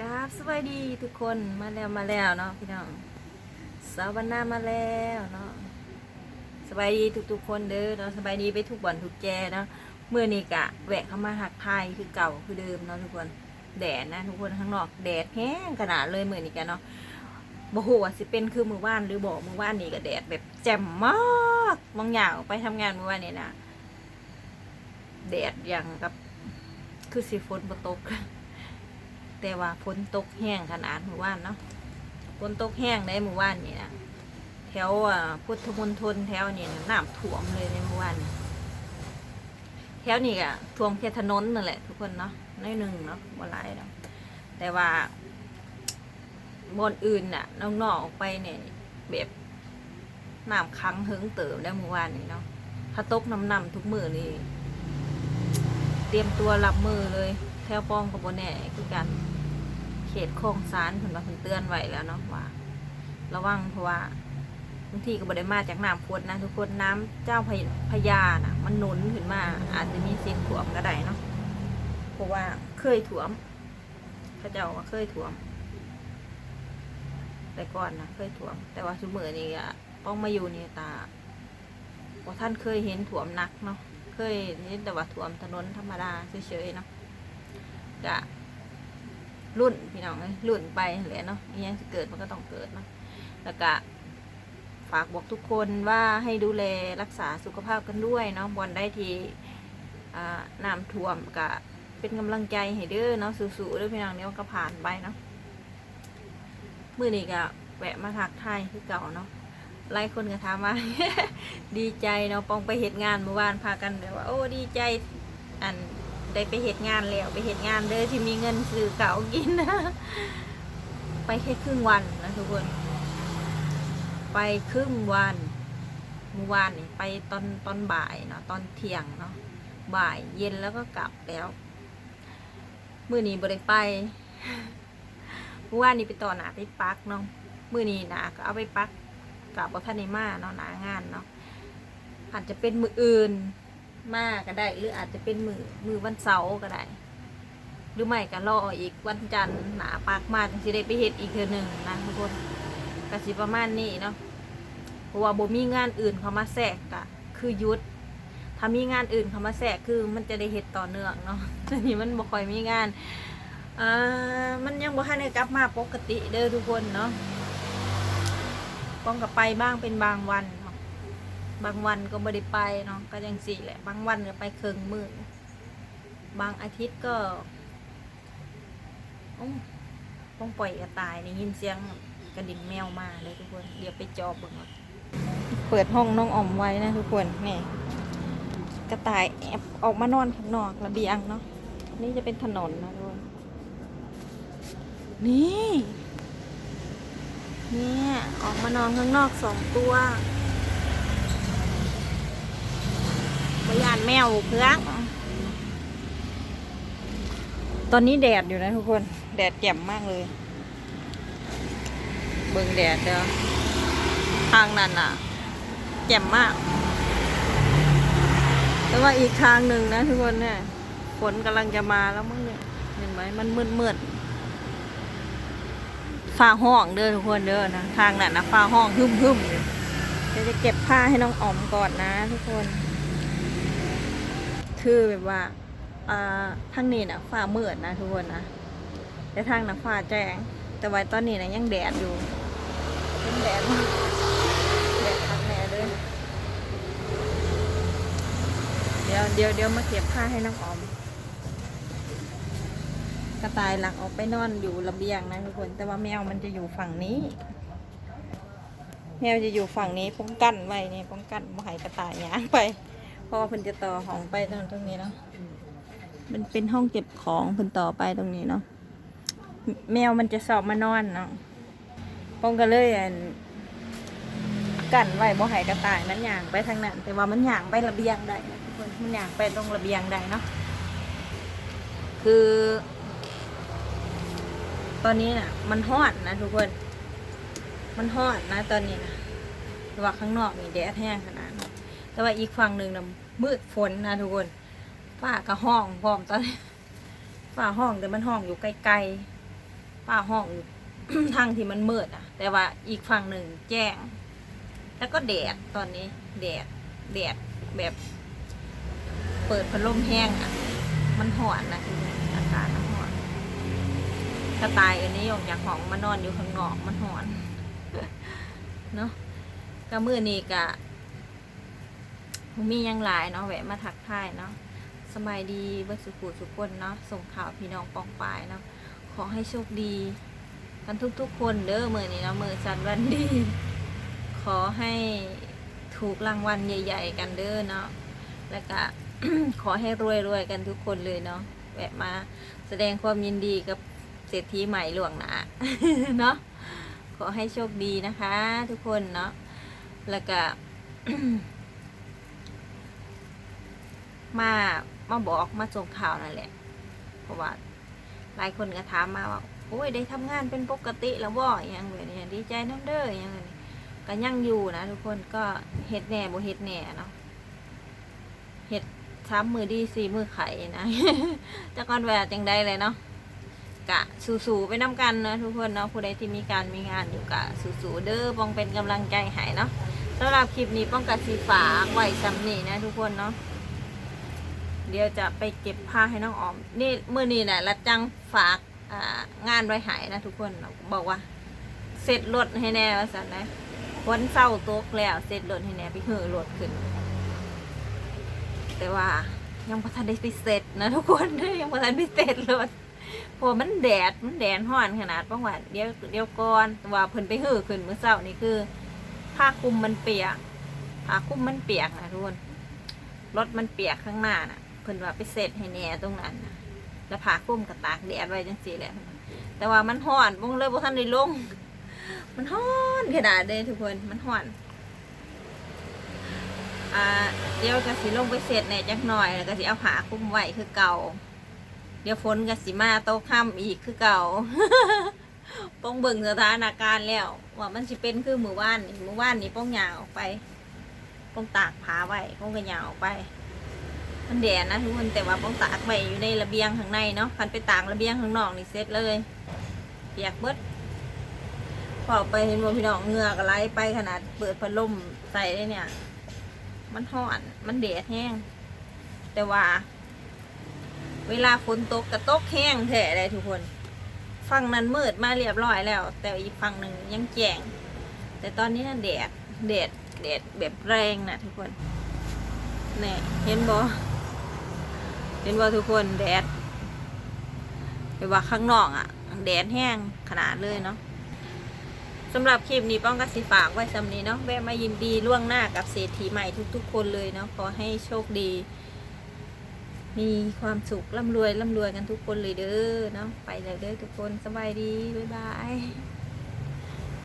กราบสวัสดีทุกคนมาแล้วมาแล้วเนาะพี่น้องสาวรรณามาแล้วเนาะสบายดีทุกๆคนเด้อเนาะสบายดีไปทุกบ่อนทุกแจเนาะเมื่อนี้กะแวะเข้ามาหักไทยคือเก่าคือเดิมเนาะทุกคนแดดนะทุกคนข้างนอกแดดแห้งขนาดเลยเมื่อนี้กันเนาะบ่ฮู้ว่าสิเป็นคือมือว่านหรือบ่มือว่านนี่ก็แดดแบบแจ่มมากบางอย่างไปทำงานมือว่านนี่นะแดดอย่างกับคือสิฝนบ่ตก แต่ว่าฝนตกแห้งขนาดหมู่บ้านเนาะฝนตกแห้งในหมู่บ้านนี่นะแถวอ่าพุทธมณฑลแถวนี่น้ำท่วมเลยในหมู่บ้านแถวนี้ก็ท่วมแค่ถนนนั่นแหละทุกคนเนาะน้อยหนึ่งเนาะบ่หลายเนาะแต่ว่าบนอื่นน่ะน้องๆออกไปเนี่ยแบบน้ำค้างหึงเติมได้หมู่บ้านนี่เนาะถ้าตกน้ำนำทุกมือนี่เตรียมตัวรับมือเลย ถวป้องกับโบแน่คือกัน เขตคลองสารเพิ่นว่าเพิ่นเตือนไว้แล้วเนาะว่า ระวังเพราะว่าบางทีก็บ่ได้มาจากน้ำพดนะทุกคนน้ำเจ้าพพญาน่ะ มันหนุนขึ้นมา อาจจะมีเสียงถ่วมก็ได้เนาะเพราะว่าเคยถ่วมพระเจ้าว่าเคยถ่วม แต่ก่อนนะเคยถ่วม แต่ว่าสมือนี้อะป้องมาอยู่นี่ตาพอท่านเคยเห็นถ่วมหนักเนาะเคยเห็นแต่ว่าถ่วมถนนธรรมดาเฉยๆเนาะ กะรุ่นพี่น้องเอ้ยรุ่นไปแหละเนาะอิหยังจะเกิดมันก็ต้องเกิดเนาะแล้วก็ฝากบอกทุกคนว่าให้ดูแลรักษาสุขภาพกันด้วยเนาะบอลได้ทีน้ำท่วมก็เป็นกำลังใจให้เด้อเนาะสู้ๆเด้อพี่น้องเดี๋ยมันก็ผ่านไปเนาะมื่อนี้ก็แวะมาทักทายคือเก่าเนาะหลายคนก็ถามว่าดีใจเนาะปองไปเหตุงานเมื่อวานพากันแบบว่า โอ้ดีใจอัน ได้ไปเหตุงานแล้วไปเหตุงานเด้อที่มีเงินซื้อเก่าวกินนะ ไปแค่ครึ่งวันนะทุกคน ไปครึ่งวันเมื่อวานนี่ไปตอนตอนบ่ายเนาะตอนเที่ยงเนาะบ่ายเย็นแล้วก็กลับแล้วมื้อนี้บ่ได้ไปเมื่อวานนี้ไปต่อหนาไปปักเนาะมื้อนี้หนาก็เอาไปปักกับบ่ทันได้มาเนาะหนางานเนาะอาจจะเป็นมืออื่น มาก็ได้ หรืออาจจะเป็นมือมือวันเสาร์ก็ได้ หรือไม่ก็รออีกวันจันทร์หนาปากมาจังสิได้ไปเฮ็ดอีกเทือหนึ่งนะทุกคนกสิประมาณนี้เนาะเพราะว่าบ่มีงานอื่นเขามาแทรกก็คือยุดถ้ามีงานอื่นเขามาแทรกคือมันจะได้เฮ็ดต่อเนื่องเนาะทีนี้มันบ่ค่อยมีงานอ่ามันยังบ่ทันได้กลับมาปกติเด้อทุกคนเนาะป้องกับไปบ้างเป็นบางวัน บางวันก็ไม่ได้ไปเนาะก็ยังสี่แหละ บางวันก็ไปเคืองมือบางอาทิตย์ก็ต้องปล่อยกระต่ายนี่ยินเสียงกระดิ่งแมวมาเลยทุกคน เดี๋ยวไปจอบเบิ่งก่อนเปิดห้องน้องอ่อมไว้นะทุกคนนี่กระต่ายแอบออกมานอนข้างนอกระเบียงเนาะนี่จะเป็นถนนนะทุกคนนี่ เนี่ย ออกมานอนข้างนอกสองตัว พยาน แมวเพื่องตอนนี้แดดอยู่นะทุกคน แดดแจ่มมากเลย เบิ่งแดดเด้อทางนั้นอะ แจ่มมาก แต่ว่าอีกทางหนึ่งนะทุกคนเนี่ยฝนกำลังจะมาแล้วมั้งเนี่ยเห็นไหมมันมืดมืดๆฟ้าห้องเด้อทุกคนเด้อนะทางนั้นนะฟ้าห้องหึ่มหึ่มๆอยู่เดี๋ยวจะเก็บผ้าให้น้องอ๋อมก่อนนะทุกคน คือแบบว่าทางนี้นะฟ้ามืดนะทุกคนนะแต่ทางน่ะฟ้าแจ้ง แต่ว่าตอนนี้นะยังแดดอยู่เป็นแดดแดดทักแน่เลยเดี๋ยวเดี๋ยวเดี๋ยวมาเก็บผ้าให้น้องออม กระต่ายหลักออกไปนอนอยู่ระเบียงนะทุกคน แต่ว่าแมวมันจะอยู่ฝั่งนี้ แมวจะอยู่ฝั่งนี้ป้องกันไว้นี่ป้องกันไม่ให้กระต่ายย่างไป เพราะว่าเพิ่นจะต่อห้องไปตรงตรงนี้เนาะมันเป็นห้องเก็บของเพิ่นต่อไปตรงนี้เนาะแมวมันจะสอบมานอนเนาะป้องก็เลยอันกันไว้บ่ให้กระต่ายมันย่างไปทางนั้น แต่ว่ามันย่างไประเบียงได้นะทุกคนมันย่างไปตรงระเบียงได้เนาะคือ ตอนนี้น่ะ มันฮอดนะทุกคน มันฮอดนะ ตอนนี้นะแต่ว่าข้างนอกนี่แดดแห้งขนาดนั้น แต่ว่าอีกฝั่งหนึ่งนะมืดฝนนะทุกคนฝ้าก็ห้องพร้อมตอนนี้ฝ้าห้องแต่มันห้องอยู่ไกลๆฝ้าห้องทางที่มันมืดอะ แต่ว่าอีกฝั่งหนึ่งแจ้ง แล้วก็แดดตอนนี้ แดดแดดแบบ เปิดพัดลมแห้งอะ มันหอนนะคืออากาศมันหอนถ้าตายอันนี้ออกจากห้องมานอนอยู่ข้างนอกมันหอน เนาะก็มือนี้กะ มีหยังหลายเนาะแวะมาทักทายเนาะสบายดีเบิดสุขุสุขคนเนาะส่งข่าวพี่น้องปองปายเนาะขอให้โชคดี กันทุกๆคนเด้อมือนี้เนาะมือจันวันดี ขอให้ถูกรางวัลใหญ่ ๆ กันเด้อเนาะแล้วก็ ขอให้รวยๆกันทุกคนเลยเนาะแวะมาแสดงความยินดีกับเศรษฐีใหม่หลวงหนาเนาะขอให้โชคดีนะคะ ทุกคนเนาะแล้วก็ มามาบอกมาส่งข่าวนั่นแหละ เพราะว่าหลายคนก็ถามมาว่าโอ้ยได้ทำงานเป็นปกติแล้วบ่อยังเลยเนี่ยดีใจน้ำเด้ออยังไงก็ยังอยู่นะทุกคนก็เฮ็ดแหน่บ่เฮ็ดแหน่เนาะเฮ็ดช้ำมือดีสี่มือไข่นะจะก่อนแหวจังได้เลยเนาะกะสู้ๆไปน้ำกันนะทุกคนเนาะผู้ใดที่มีการมีงานอยู่กะสู้ๆเด้อป้องเป็นกำลังใจให้เนาะสำหรับคลิปนี้ป้องกับสีฝากไว้จำนีนะทุกคนเนาะ เดี๋ยวจะไปเก็บผ้าให้น้องออม นี่เมื่อนี้นะรับจังฝากงานไว้หายนะทุกคนบอกว่า เสร็จรถให้แน่ว่าสันนะวันเศร้าร์ตกแล้ว เสร็จรถให้แน่ไปเหือรถขึ้น แต่ว่ายังพอทันได้ไปเสร็จนะทุกคนยังพอทันไปเสร็จรถเพราะมันแดดมันแดดห้อนขนาดป้องว่าเดี๋ยวเดี๋ยวก่อนแต่ว่าเพิ่นไปเหือขึ้นเมื่อเช้านี่คือผ้าคลุมมันเปียกผ้าคลุมมันเปียกนะทุกคนรถมันเปียกข้างหน้าน่ะ เพิ่นว่าไปเสร็จให้แหน่ตรงนั้นน่ะแล้วผ่าคุ้มกับตากแดดไว้จังซี่แหละแต่ว่ามันห้อนบ่งเลยบ่ทันได้ลง มันห้อนขนาดเด้ทุกคนมันห้อนอ่าเดี๋ยวก็สิลงไปเสร็จแหน่จักหน่อยแล้วก็สิเอาผ้าคุ้มไว้คือเก่า เดี๋ยวฝนก็สิมาโตค่ำอีกคือเก่าป้องเบิ่งสถานการณ์แล้ว ว่ามันสิเป็นคือมือว่านมือว่านนี่ป้องยางออกไป ป้องตากผ้าไว้ป้องก็ยางออกไป มันแดดนะทุกคนแต่ว่าป้องตากไว้อยู่ในระเบียงข้างในเนาะคันไปตากระเบียงข้างนอกนี่เสร็จเลยเปียกเบิดพอไปเห็นว่าพี่น้องเงือกอะไหลไปขนาดเปิดพัดลมใส่เลยเนี่ย มันห่อนมันแดดแห้ง แต่ว่า เวลาฝนตกกระตกแห้งแท้เลยทุกคนฝั่งนั้นมืดมาเรียบร้อยแล้ว แต่อีกฝั่งหนึ่งยังแจ้งแต่ตอนนี้น่ะแดดแดดแดดแบบแรงนะทุกคนนี่เห็นบ่ เห็นบ่าทุกคนแดดไปว่าข้างนอกอะ่ะแดดแห้งขนาดเลยเนาะสำหรับคลิปนี้ป้องกสิฝากไว้สำนี้เนาะแวะมายินดีล่วงหน้ากับเศรษฐีใหม่ทุก ๆ คนเลยเนาะขอให้โชคดี มีความสุขร่ำรวยร่ำรวยกันทุกคนเลยเด้อเนาะไปแล้วเด้อทุกคนสบายดี บ๊ายบาย